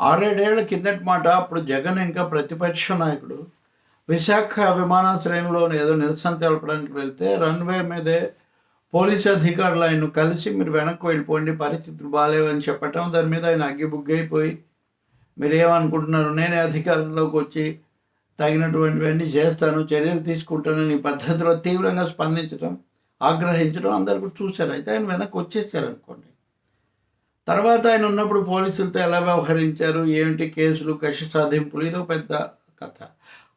ఆరేడేళ్ళ కిందటి మాట అప్పుడు జగన్ ఇంకా ప్రతిపక్ష నాయకుడు. విశాఖ విమానాశ్రయంలో ఏదో నిరసన తెలపడానికి వెళ్తే రన్వే మీదే పోలీసు అధికారులు ఆయన కలిసి మీరు వెనక్కి వెళ్ళిపోండి పరిస్థితులు బాగాలేవని చెప్పటం దాని మీద ఆయన అగ్గిబుగ్గైపోయి మీరు ఏమనుకుంటున్నారు నేనే అధికారంలోకి వచ్చి తగినటువంటివన్నీ చేస్తాను చర్యలు తీసుకుంటానని ఈ పద్ధతిలో తీవ్రంగా స్పందించడం ఆగ్రహించడం అందరికీ కూడా చూశారు. అయితే ఆయన వెనక్కి వచ్చేసారనుకోండి. తర్వాత ఆయన ఉన్నప్పుడు పోలీసులతో ఎలా వ్యవహరించారు? ఏమిటి కేసులు కక్ష సాధింపులు? ఇదో పెద్ద కథ.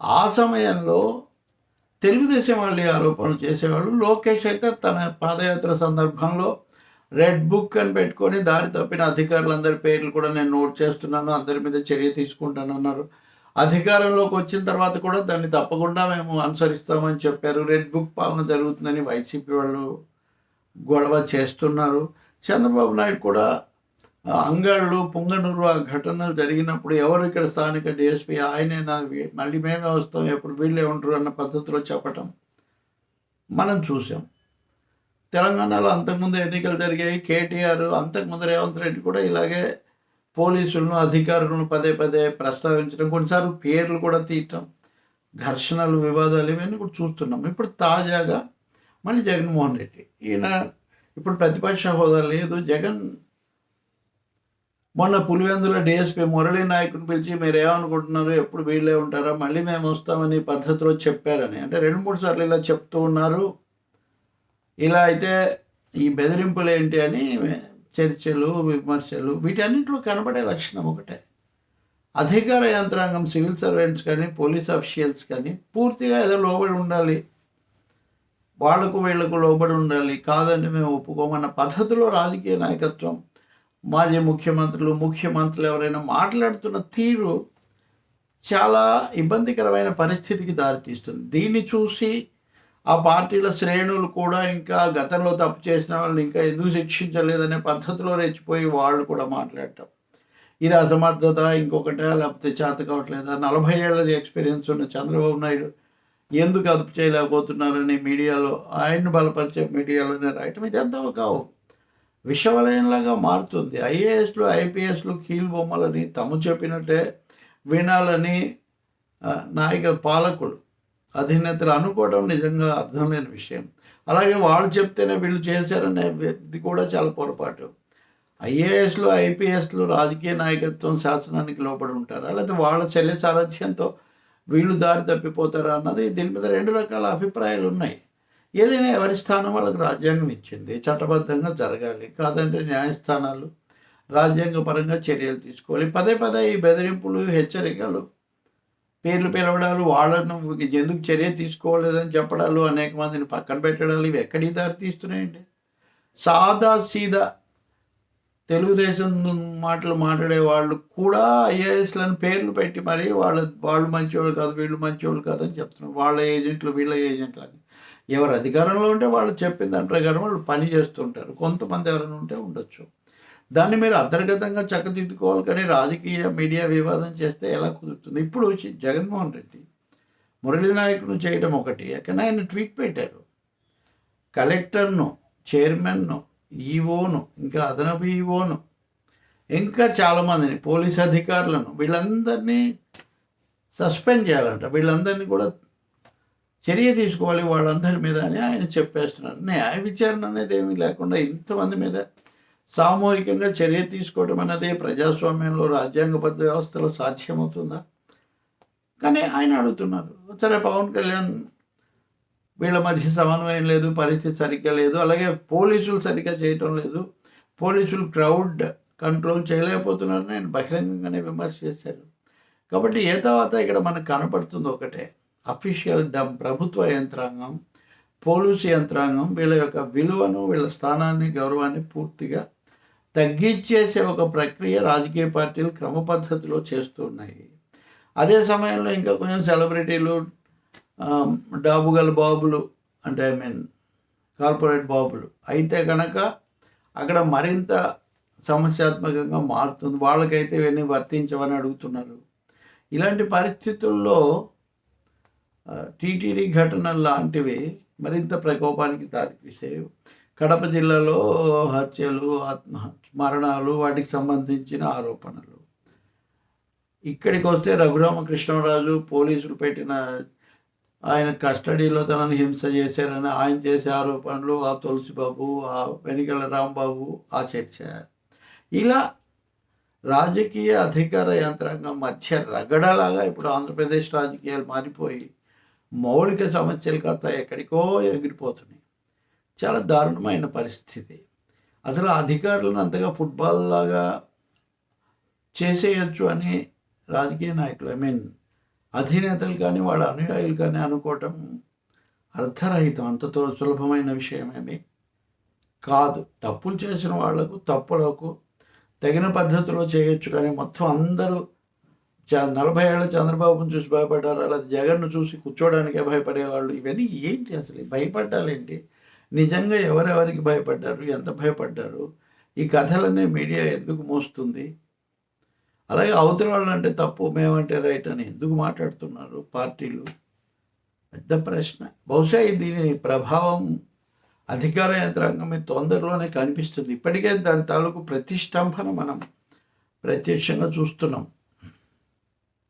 ఆ సమయంలో తెలుగుదేశం వాళ్ళు ఈ ఆరోపణలు చేసేవాళ్ళు. లోకేష్ అయితే తన పాదయాత్ర సందర్భంలో రెడ్ బుక్ అని పెట్టుకొని దారి తప్పిన అధికారులందరి పేర్లు కూడా నేను నోట్ చేస్తున్నాను. అందరి మీద చర్య తీసుకుంటాను అన్నారు. అధికారంలోకి వచ్చిన తర్వాత కూడా దాన్ని తప్పకుండా మేము అనుసరిస్తామని చెప్పారు. రెడ్ బుక్ పాలన జరుగుతుందని వైసీపీ వాళ్ళు గొడవ చేస్తున్నారు. చంద్రబాబు నాయుడు కూడా అంగాళ్ళు పొంగనూరు ఆ ఘటనలు జరిగినప్పుడు ఎవరు ఇక్కడ స్థానిక డిఎస్పీ ఆయనే నా మళ్ళీ మేమే వస్తాం ఎప్పుడు వీళ్ళే ఉంటారు అన్న పద్ధతిలో చెప్పటం. మనం చూసాం. తెలంగాణలో అంతకుముందు ఎన్నికలు జరిగాయి. కేటీఆర్ అంతకుముందు రేవంత్ రెడ్డి కూడా ఇలాగే పోలీసులను అధికారులను పదే పదే ప్రస్తావించడం కొన్నిసార్లు పేర్లు కూడా తీయటం ఘర్షణలు వివాదాలు ఇవన్నీ కూడా చూస్తున్నాం. ఇప్పుడు తాజాగా మళ్ళీ జగన్మోహన్ రెడ్డి. ఈయన ఇప్పుడు ప్రతిపక్ష హోదా లేదు. జగన్ మొన్న పులివెందుల డిఎస్పీ మురళీ నాయకుని పిలిచి మీరు ఏమనుకుంటున్నారు ఎప్పుడు వీళ్ళే ఉంటారా? మళ్ళీ మేము వస్తామని పద్ధతిలో చెప్పారని. అంటే రెండు మూడు సార్లు ఇలా చెప్తూ ఉన్నారు. ఇలా అయితే ఈ బెదిరింపులు ఏంటి అని చర్చలు విమర్శలు వీటన్నింటిలో కనబడే లక్షణం ఒకటే. అధికార యంత్రాంగం సివిల్ సర్వెంట్స్ కానీ పోలీస్ అఫీషియల్స్ కానీ పూర్తిగా ఏదో లోబడి ఉండాలి. వాళ్ళకు వీళ్ళకు లోబడి ఉండాలి. కాదంటే మేము ఒప్పుకోమన్న పద్ధతిలో రాజకీయ నాయకత్వం మాజీ ముఖ్యమంత్రులు ముఖ్యమంత్రులు ఎవరైనా మాట్లాడుతున్న తీరు చాలా ఇబ్బందికరమైన పరిస్థితికి దారితీస్తుంది. దీన్ని చూసి ఆ పార్టీల శ్రేణులు కూడా ఇంకా గతంలో తప్పు చేసిన వాళ్ళని ఇంకా ఎందుకు శిక్షించలేదనే పద్ధతిలో రెచ్చిపోయి వాళ్ళు కూడా మాట్లాడటం. ఇది అసమర్థత ఇంకొకట లేకపోతే చేత కావట్లేదా? నలభై ఏళ్ళ ఎక్స్పీరియన్స్ ఉన్న చంద్రబాబు నాయుడు ఎందుకు అదుపు చేయలేకపోతున్నారని మీడియాలో ఆయన్ని బలపరిచే మీడియాలోనే రాయటం. ఇదంతా కావు విషవలయంలాగా మారుతుంది. ఐఏఎస్లు ఐపీఎస్లు కీలు బొమ్మలని తము చెప్పినట్టే వినాలని నాయక పాలకులు అధినేతలు అనుకోవడం నిజంగా అర్థం లేని విషయం. అలాగే వాళ్ళు చెప్తేనే వీళ్ళు చేశారనే ఇది కూడా చాలా పొరపాటు. ఐఏఎస్లు ఐపీఎస్లు రాజకీయ నాయకత్వం శాసనానికి లోబడి ఉంటారా? లేకపోతే వాళ్ళ శల్య సారథ్యంతో వీళ్ళు దారి తప్పిపోతారా అన్నది దీని మీద రెండు రకాల అభిప్రాయాలు ఉన్నాయి. ఏదైనా ఎవరి స్థానం వాళ్ళకి రాజ్యాంగం ఇచ్చింది చట్టబద్ధంగా జరగాలి. కాదంటే న్యాయస్థానాలు రాజ్యాంగపరంగా చర్యలు తీసుకోవాలి. పదే పదే ఈ బెదిరింపులు హెచ్చరికలు పేర్లు పిలవడాలు వాళ్ళను ఎందుకు చర్య తీసుకోలేదని చెప్పడాలు అనేక మందిని పక్కన పెట్టడాలు ఇవి ఎక్కడికి దారి తీస్తున్నాయండి సాదా సీదా తెలుగుదేశం మాటలు మాట్లాడే వాళ్ళు కూడా ఐఏఎస్లను పేర్లు పెట్టి మరి వాళ్ళ వాళ్ళు మంచివాళ్ళు కాదు వీళ్ళు మంచివాళ్ళు కాదు అని చెప్తున్నారు. వాళ్ళ ఏజెంట్లు వీళ్ళ ఏజెంట్లు అని ఎవరు అధికారంలో ఉంటే వాళ్ళు చెప్పిన దాని ప్రకారం వాళ్ళు పని చేస్తుంటారు. కొంతమంది ఎవరైనా ఉంటే ఉండొచ్చు. దాన్ని మీరు అంతర్గతంగా చక్కదిద్దుకోవాలి కానీ రాజకీయ మీడియా వివాదం చేస్తే ఎలా కుదురుతుంది? ఇప్పుడు వచ్చి జగన్మోహన్ రెడ్డి మురళీ నాయకును చేయడం ఒకటి. కానీ ఆయన ట్వీట్ పెట్టారు. కలెక్టర్ను చైర్మన్ను ఈఓను ఇంకా అదనపు ఈఓను ఇంకా చాలామందిని పోలీస్ అధికారులను వీళ్ళందరినీ సస్పెండ్ చేయాలంట. వీళ్ళందరినీ కూడా చర్య తీసుకోవాలి వాళ్ళందరి మీద అని ఆయన చెప్పేస్తున్నారు. న్యాయ విచారణ అనేది ఏమీ లేకుండా ఇంతమంది మీద సామూహికంగా చర్య తీసుకోవడం అనేది ప్రజాస్వామ్యంలో రాజ్యాంగబద్ధ వ్యవస్థలో సాధ్యమవుతుందా? కానీ ఆయన అడుగుతున్నారు. సరే పవన్ కళ్యాణ్ వీళ్ళ మధ్య సమన్వయం లేదు పరిస్థితి సరిగ్గా లేదు. అలాగే పోలీసులు సరిగ్గా చేయటం లేదు. పోలీసులు క్రౌడ్ కంట్రోల్ చేయలేకపోతున్నారని ఆయన బహిరంగంగానే విమర్శ చేశారు. కాబట్టి ఏ తర్వాత ఇక్కడ మనకు కనపడుతుంది ఒకటే. అఫీషియల్ డమ్ ప్రభుత్వ యంత్రాంగం పోలీసు యంత్రాంగం వీళ్ళ యొక్క విలువను వీళ్ళ స్థానాన్ని గౌరవాన్ని పూర్తిగా తగ్గించేసే ఒక ప్రక్రియ రాజకీయ పార్టీలు క్రమ పద్ధతిలో చేస్తూ ఉన్నాయి. అదే సమయంలో ఇంకా కొంచెం సెలబ్రిటీలు డాబుగల బాబులు అంటే ఐ మీన్ కార్పొరేట్ బాబులు అయితే కనుక అక్కడ మరింత సమస్యాత్మకంగా మారుతుంది. వాళ్ళకైతే ఇవన్నీ వర్తించవని అడుగుతున్నారు. ఇలాంటి పరిస్థితుల్లో టీటీడీ ఘటనలు లాంటివి మరింత ప్రకోపానికి దారితీసాయి కడప జిల్లాలో హత్యలు ఆత్మహత్య మరణాలు వాటికి సంబంధించిన ఆరోపణలు. ఇక్కడికి వస్తే రఘురామకృష్ణరాజు పోలీసులు పెట్టిన ఆయన కస్టడీలో తనని హింస చేశారని ఆయన చేసే ఆరోపణలు ఆ తులసిబాబు ఆ వెనికల రాంబాబు ఆ చర్చ. ఇలా రాజకీయ అధికార యంత్రాంగం మధ్య రగడలాగా ఇప్పుడు ఆంధ్రప్రదేశ్ రాజకీయాలు మారిపోయి మౌలిక సమస్యలు కాస్త ఎక్కడికో ఎగిరిపోతున్నాయి. చాలా దారుణమైన పరిస్థితి. అసలు అధికారులను అంతగా ఫుట్బాల్ లాగా చేసేయచ్చు అని రాజకీయ నాయకులు ఐ మీన్ అధినేతలు కానీ వాళ్ళ అనుయాయులు కానీ అనుకోవటం అర్థరహితం అంత సులభమైన విషయమేమి కాదు. తప్పులు చేసిన వాళ్ళకు తప్పులకు తగిన పద్ధతిలో చేయొచ్చు కానీ మొత్తం అందరూ నలభై ఏళ్ళ చంద్రబాబును చూసి భయపడ్డారు? అలా జగన్ను చూసి కూర్చోడానికే భయపడేవాళ్ళు? ఇవన్నీ ఏంటి అసలు? భయపడ్డాలేంటి? నిజంగా ఎవరెవరికి భయపడ్డారు? ఎంత భయపడ్డారు? ఈ కథలనే మీడియా ఎందుకు మోస్తుంది? అలాగే అవతల వాళ్ళు అంటే తప్పు మేమంటే రైట్ అని ఎందుకు మాట్లాడుతున్నారు పార్టీలు? పెద్ద ప్రశ్న. బహుశా దీని ప్రభావం అధికార యంత్రాంగం మీద తొందరలోనే కనిపిస్తుంది. ఇప్పటికే దాని తాలూకు ప్రతిష్టంభన మనం ప్రత్యక్షంగా చూస్తున్నాం.